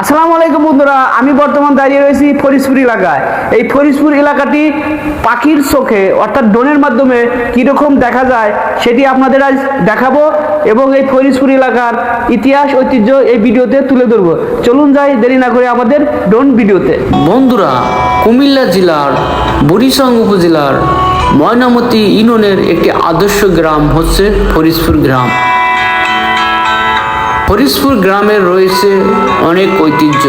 আসসালামু আলাইকুম বন্ধুরা, আমি বর্তমান দাঁড়িয়ে রয়েছি ফরিদপুর এলাকায়। এই ফরিদপুর এলাকাটি পাখির চোখে, অর্থাৎ ড্রোনের মাধ্যমে কীরকম দেখা যায় সেটি আপনাদের আজ দেখাবো এবং এই ফরিদপুর এলাকার ইতিহাস, ঐতিহ্য এই ভিডিওতে তুলে ধরবো। চলুন যাই, দেরি না করে আমাদের ড্রোন ভিডিওতে। বন্ধুরা, কুমিল্লা জেলার বুড়িসং উপজেলার ময়নামতি ইউনিয়নের একটি আদর্শ গ্রাম হচ্ছে ফরিদপুর গ্রাম। ফরিদপুর গ্রামের রয়েছে অনেক ঐতিহ্য।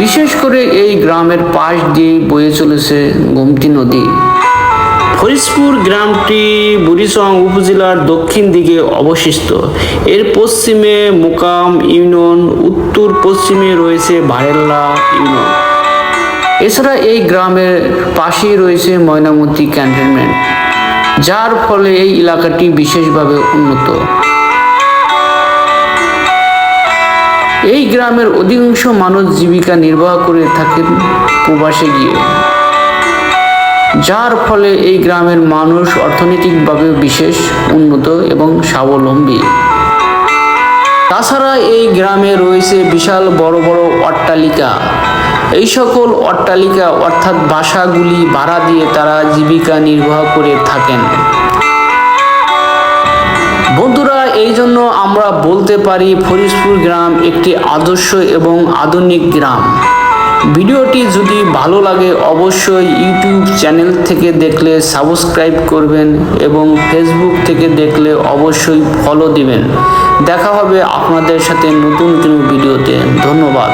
বিশেষ করে এই গ্রামের পাশ দিয়ে বয়ে চলেছে গোমতী নদী। হরিশপুর গ্রামটি বুড়িচং উপজেলার দক্ষিণ দিকে অবশিষ্ট এর পশ্চিমে মোকাম ইউনিয়ন, উত্তর পশ্চিমে রয়েছে বারেল্লা ইউনিয়ন। এছাড়া এই গ্রামের পাশেই রয়েছে ময়নামতি ক্যান্টনমেন্ট, যার ফলে এই এলাকাটি বিশেষভাবে উন্নত। এই গ্রামের অধিকাংশ মানুষ জীবিকা নির্বাহ করে থাকেন প্রবাসে গিয়ে। যার ফলে এই গ্রামের মানুষ অর্থনৈতিকভাবে বিশেষ, উন্নত এবং স্বাবলম্বী। তাছাড়া এই গ্রামে রয়েছে বিশাল বড় বড় অট্টালিকা। এই সকল অট্টালিকা অর্থাৎ বাসাগুলি ভাড়া দিয়ে তারা জীবিকা নির্বাহ করে থাকেন। আমরা বলতে পারি ফরিদপুর গ্রাম একটি আদর্শ এবং আধুনিক গ্রাম। ভিডিওটি যদি ভালো লাগে অবশ্যই ইউটিউব চ্যানেল থেকে দেখলে সাবস্ক্রাইব করবেন এবং ফেসবুক থেকে দেখলে অবশ্যই ফলো দিবেন। দেখা হবে আপনাদের সাথে নতুন কোনো ভিডিওতে। ধন্যবাদ।